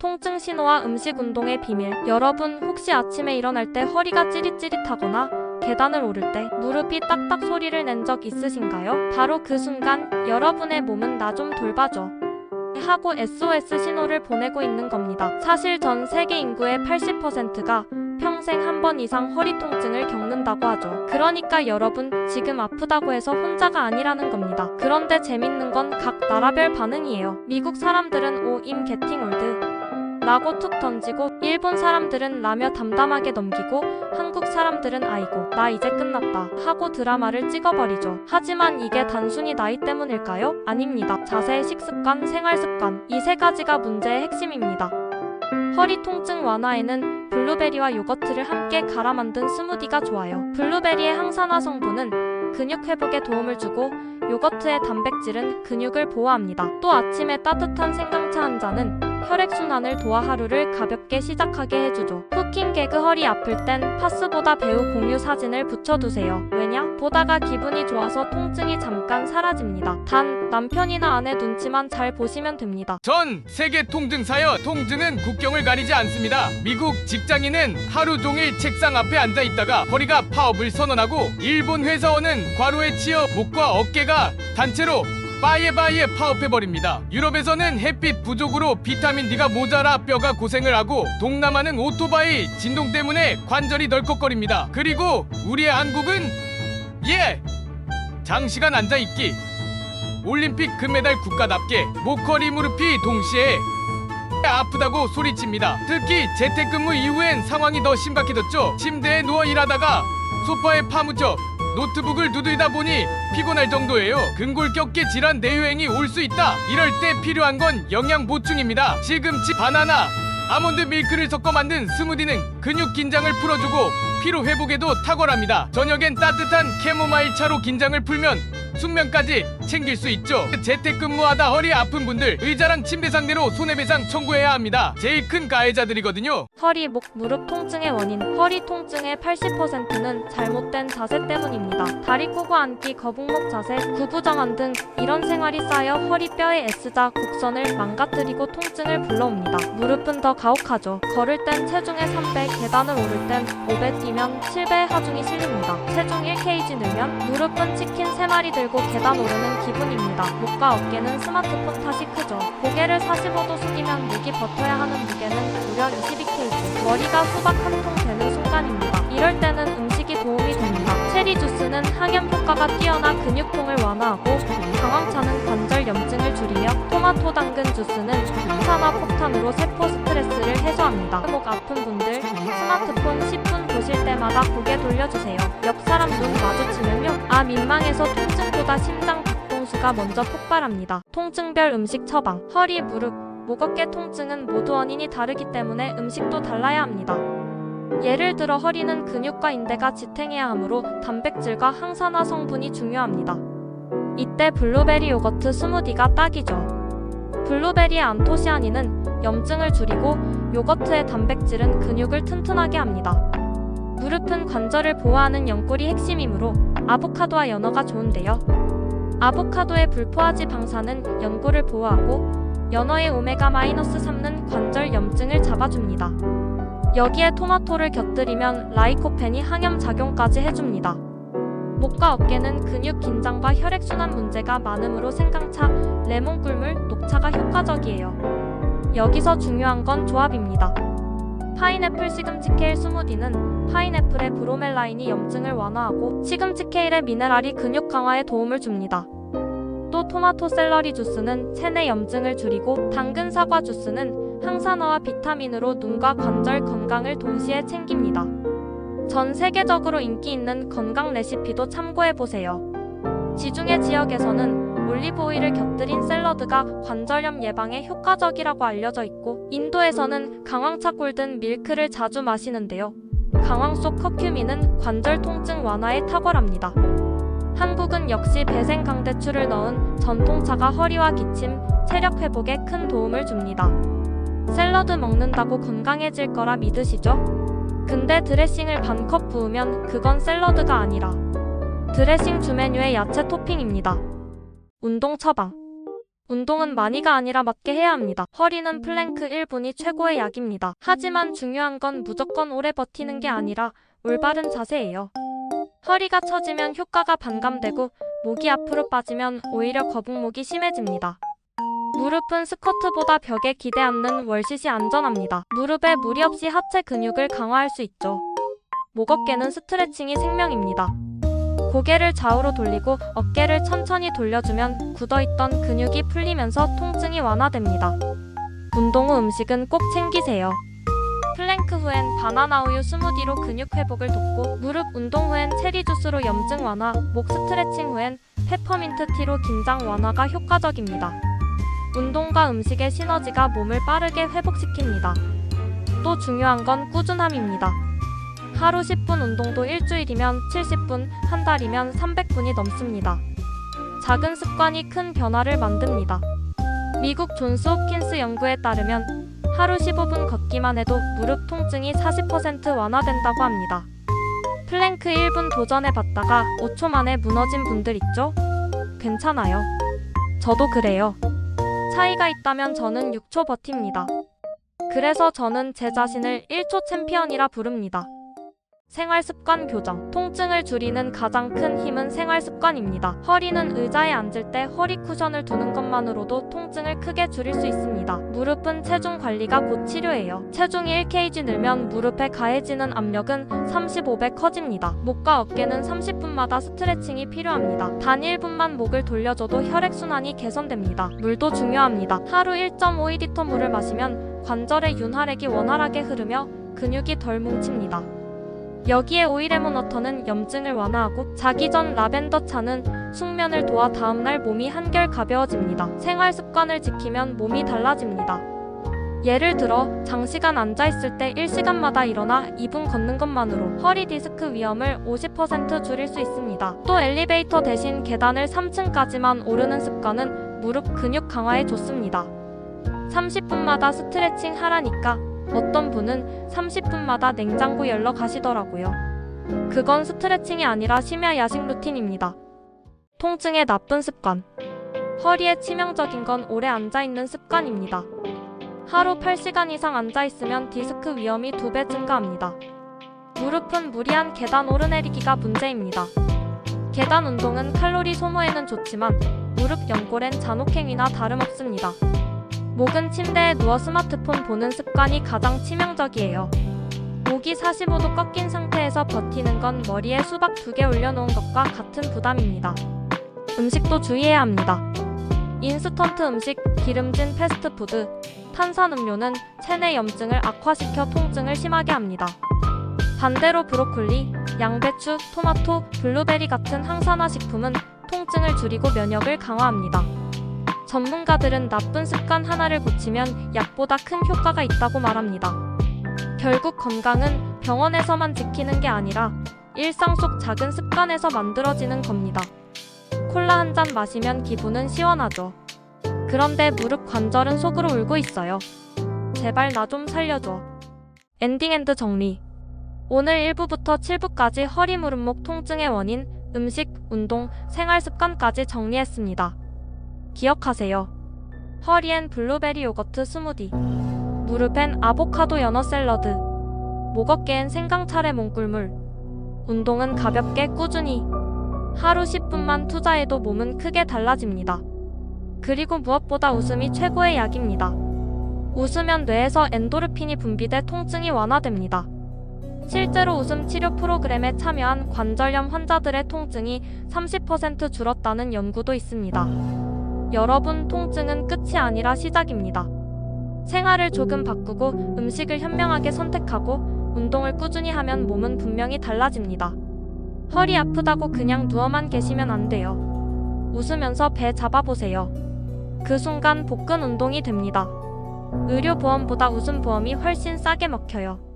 통증 신호와 음식 운동의 비밀. 여러분 혹시 아침에 일어날 때 허리가 찌릿찌릿하거나 계단을 오를 때 무릎이 딱딱 소리를 낸 적 있으신가요? 바로 그 순간 여러분의 몸은 나 좀 돌봐줘. 하고 SOS 신호를 보내고 있는 겁니다. 사실 전 세계 인구의 80%가 평생 한 번 이상 허리 통증을 겪는다고 하죠. 그러니까 여러분 지금 아프다고 해서 혼자가 아니라는 겁니다. 그런데 재밌는 건 각 나라별 반응이에요. 미국 사람들은 오임 게팅 올드 라고 툭 던지고 일본 사람들은 라며 담담하게 넘기고 한국 사람들은 아이고 나 이제 끝났다 하고 드라마를 찍어버리죠. 하지만 이게 단순히 나이 때문일까요? 아닙니다. 자세, 식습관, 생활습관 이 세 가지가 문제의 핵심입니다. 허리 통증 완화에는 블루베리와 요거트를 함께 갈아 만든 스무디가 좋아요. 블루베리의 항산화 성분은 근육 회복에 도움을 주고 요거트의 단백질은 근육을 보호합니다. 또 아침에 따뜻한 생강차 한 잔은 혈액순환을 도와 하루를 가볍게 시작하게 해주죠. 쿠킹 개그 허리 아플 땐 파스보다 배우 공유 사진을 붙여두세요. 왜냐? 보다가 기분이 좋아서 통증이 잠깐 사라집니다. 단 남편이나 아내 눈치만 잘 보시면 됩니다. 전 세계 통증 사여 통증은 국경을 가리지 않습니다. 미국 직장인은 하루 종일 책상 앞에 앉아 있다가 허리가 파업을 선언하고 일본 회사원은 과로에 치여 목과 어깨가 단체로 빠예빠예 파업해버립니다. 유럽에서는 햇빛 부족으로 비타민 D가 모자라 뼈가 고생을 하고 동남아는 오토바이 진동 때문에 관절이 덜컥거립니다. 그리고 우리의 한국은 예 장시간 앉아 있기 올림픽 금메달 국가답게 목허리 무릎이 동시에 아프다고 소리칩니다. 특히 재택근무 이후엔 상황이 더 심각해졌죠. 침대에 누워 일하다가 소파에 파묻혀 노트북을 두드리다 보니 피곤할 정도예요. 근골격계 질환 내유행이 올 수 있다. 이럴 때 필요한 건 영양 보충입니다. 시금치, 바나나, 아몬드 밀크를 섞어 만든 스무디는 근육 긴장을 풀어주고 피로 회복에도 탁월합니다. 저녁엔 따뜻한 캐모마일 차로 긴장을 풀면 숙면까지 챙길 수 있죠. 재택근무하다 허리 아픈 분들 의자랑 침대 상대로 손해배상 청구해야 합니다. 제일 큰 가해자들이거든요. 허리, 목, 무릎 통증의 원인. 허리 통증의 80%는 잘못된 자세 때문입니다. 다리 꼬고 앉기, 거북목 자세, 구부정한 등 이런 생활이 쌓여 허리뼈의 S자 곡선을 망가뜨리고 통증을 불러옵니다. 무릎은 더 가혹하죠. 걸을 땐 체중의 3배, 계단을 오를 땐 5배 뛰면 7배의 하중이 실립니다. 체중 1kg 늘면 무릎은 치킨 3마리 들고 계단 오르는 기분입니다. 목과 어깨는 스마트폰 탓이 크죠. 고개를 45도 숙이면 목이 버텨야 하는 무게는 무려 22kg. 머리가 수박 한 통 되는 순간입니다. 이럴 때는 체리 주스는 항염 효과가 뛰어나 근육통을 완화하고 강황차는 관절 염증을 줄이며 토마토 당근 주스는 항산화 폭탄으로 세포 스트레스를 해소합니다. 목 아픈 분들 스마트폰 10분 보실 때마다 고개 돌려주세요. 옆 사람 눈 마주치면요. 아 민망해서 통증보다 심장 박동수가 먼저 폭발합니다. 통증별 음식 처방 허리 무릎 목 어깨 통증은 모두 원인이 다르기 때문에 음식도 달라야 합니다. 예를 들어 허리는 근육과 인대가 지탱해야 하므로 단백질과 항산화 성분이 중요합니다. 이때 블루베리 요거트 스무디가 딱이죠. 블루베리의 안토시아닌은 염증을 줄이고 요거트의 단백질은 근육을 튼튼하게 합니다. 무릎은 관절을 보호하는 연골이 핵심이므로 아보카도와 연어가 좋은데요. 아보카도의 불포화지 방사는 연골을 보호하고 연어의 오메가-3는 관절 염증을 잡아줍니다. 여기에 토마토를 곁들이면 라이코펜이 항염 작용까지 해줍니다. 목과 어깨는 근육 긴장과 혈액순환 문제가 많으므로 생강차, 레몬 꿀물, 녹차가 효과적이에요. 여기서 중요한 건 조합입니다. 파인애플 시금치 케일 스무디는 파인애플의 브로멜라인이 염증을 완화하고 시금치 케일의 미네랄이 근육 강화에 도움을 줍니다. 또 토마토 샐러리 주스는 체내 염증을 줄이고 당근 사과 주스는 항산화와 비타민으로 눈과 관절 건강을 동시에 챙깁니다. 전 세계적으로 인기 있는 건강 레시피도 참고해 보세요. 지중해 지역에서는 올리브 오일을 곁들인 샐러드가 관절염 예방에 효과적이라고 알려져 있고 인도에서는 강황차 골든 밀크를 자주 마시는데요. 강황 속 커큐민은 관절 통증 완화에 탁월합니다. 한국은 역시 배생 강대추를 넣은 전통차가 허리와 기침, 체력 회복에 큰 도움을 줍니다. 샐러드 먹는다고 건강해질 거라 믿으시죠? 근데 드레싱을 반컵 부으면 그건 샐러드가 아니라 드레싱 주 메뉴의 야채 토핑입니다. 운동 처방 운동은 많이가 아니라 맞게 해야 합니다. 허리는 플랭크 1분이 최고의 약입니다. 하지만 중요한 건 무조건 오래 버티는 게 아니라 올바른 자세예요. 허리가 처지면 효과가 반감되고 목이 앞으로 빠지면 오히려 거북목이 심해집니다. 무릎은 스쿼트보다 벽에 기대 않는 월싯이 안전합니다. 무릎에 무리 없이 하체 근육을 강화할 수 있죠. 목 어깨는 스트레칭이 생명입니다. 고개를 좌우로 돌리고 어깨를 천천히 돌려주면 굳어있던 근육이 풀리면서 통증이 완화됩니다. 운동 후 음식은 꼭 챙기세요. 플랭크 후엔 바나나 우유 스무디로 근육 회복을 돕고 무릎 운동 후엔 체리 주스로 염증 완화, 목 스트레칭 후엔 페퍼민트 티로 긴장 완화가 효과적입니다. 운동과 음식의 시너지가 몸을 빠르게 회복시킵니다. 또 중요한 건 꾸준함입니다. 하루 10분 운동도 일주일이면 70분, 한 달이면 300분이 넘습니다. 작은 습관이 큰 변화를 만듭니다. 미국 존스 홉킨스 연구에 따르면 하루 15분 걷기만 해도 무릎 통증이 40% 완화된다고 합니다. 플랭크 1분 도전해 봤다가 5초 만에 무너진 분들 있죠? 괜찮아요. 저도 그래요. 차이가 있다면 저는 6초 버팁니다. 그래서 저는 제 자신을 1초 챔피언이라 부릅니다. 생활 습관 교정. 통증을 줄이는 가장 큰 힘은 생활 습관입니다. 허리는 의자에 앉을 때 허리 쿠션을 두는 것만으로도 통증을 크게 줄일 수 있습니다. 무릎은 체중 관리가 곧 치료예요. 체중이 1kg 늘면 무릎에 가해지는 압력은 35배 커집니다. 목과 어깨는 30분마다 스트레칭이 필요합니다. 단 1분만 목을 돌려줘도 혈액순환이 개선됩니다. 물도 중요합니다. 하루 1.5리터 물을 마시면 관절의 윤활액이 원활하게 흐르며 근육이 덜 뭉칩니다. 여기에 오일레몬 워터는 염증을 완화하고 자기 전 라벤더 차는 숙면을 도와 다음날 몸이 한결 가벼워집니다. 생활 습관을 지키면 몸이 달라집니다. 예를 들어 장시간 앉아있을 때 1시간마다 일어나 2분 걷는 것만으로 허리 디스크 위험을 50% 줄일 수 있습니다. 또 엘리베이터 대신 계단을 3층까지만 오르는 습관은 무릎 근육 강화에 좋습니다. 30분마다 스트레칭 하라니까 어떤 분은 30분마다 냉장고 열러 가시더라고요. 그건 스트레칭이 아니라 심야 야식 루틴입니다. 통증의 나쁜 습관. 허리에 치명적인 건 오래 앉아있는 습관입니다. 하루 8시간 이상 앉아있으면 디스크 위험이 2배 증가합니다. 무릎은 무리한 계단 오르내리기가 문제입니다. 계단 운동은 칼로리 소모에는 좋지만 무릎 연골엔 잔혹행위나 다름없습니다. 목은 침대에 누워 스마트폰 보는 습관이 가장 치명적이에요. 목이 45도 꺾인 상태에서 버티는 건 머리에 수박 두 개 올려놓은 것과 같은 부담입니다. 음식도 주의해야 합니다. 인스턴트 음식, 기름진 패스트푸드, 탄산음료는 체내 염증을 악화시켜 통증을 심하게 합니다. 반대로 브로콜리, 양배추, 토마토, 블루베리 같은 항산화 식품은 통증을 줄이고 면역을 강화합니다. 전문가들은 나쁜 습관 하나를 고치면 약보다 큰 효과가 있다고 말합니다. 결국 건강은 병원에서만 지키는 게 아니라 일상 속 작은 습관에서 만들어지는 겁니다. 콜라 한 잔 마시면 기분은 시원하죠. 그런데 무릎 관절은 속으로 울고 있어요. 제발 나 좀 살려줘. 엔딩엔드 정리. 오늘 1부부터 7부까지 허리 무릎 목 통증의 원인, 음식, 운동, 생활 습관까지 정리했습니다. 기억하세요. 허리엔 블루베리 요거트 스무디, 무릎엔 아보카도 연어 샐러드, 목 어깨엔 생강차례 몽꿀물, 운동은 가볍게 꾸준히, 하루 10분만 투자해도 몸은 크게 달라집니다. 그리고 무엇보다 웃음이 최고의 약입니다. 웃으면 뇌에서 엔도르핀이 분비돼 통증이 완화됩니다. 실제로 웃음 치료 프로그램에 참여한 관절염 환자들의 통증이 30% 줄었다는 연구도 있습니다. 여러분 통증은 끝이 아니라 시작입니다. 생활을 조금 바꾸고 음식을 현명하게 선택하고 운동을 꾸준히 하면 몸은 분명히 달라집니다. 허리 아프다고 그냥 누워만 계시면 안 돼요. 웃으면서 배 잡아보세요. 그 순간 복근 운동이 됩니다. 의료보험보다 웃음보험이 훨씬 싸게 먹혀요.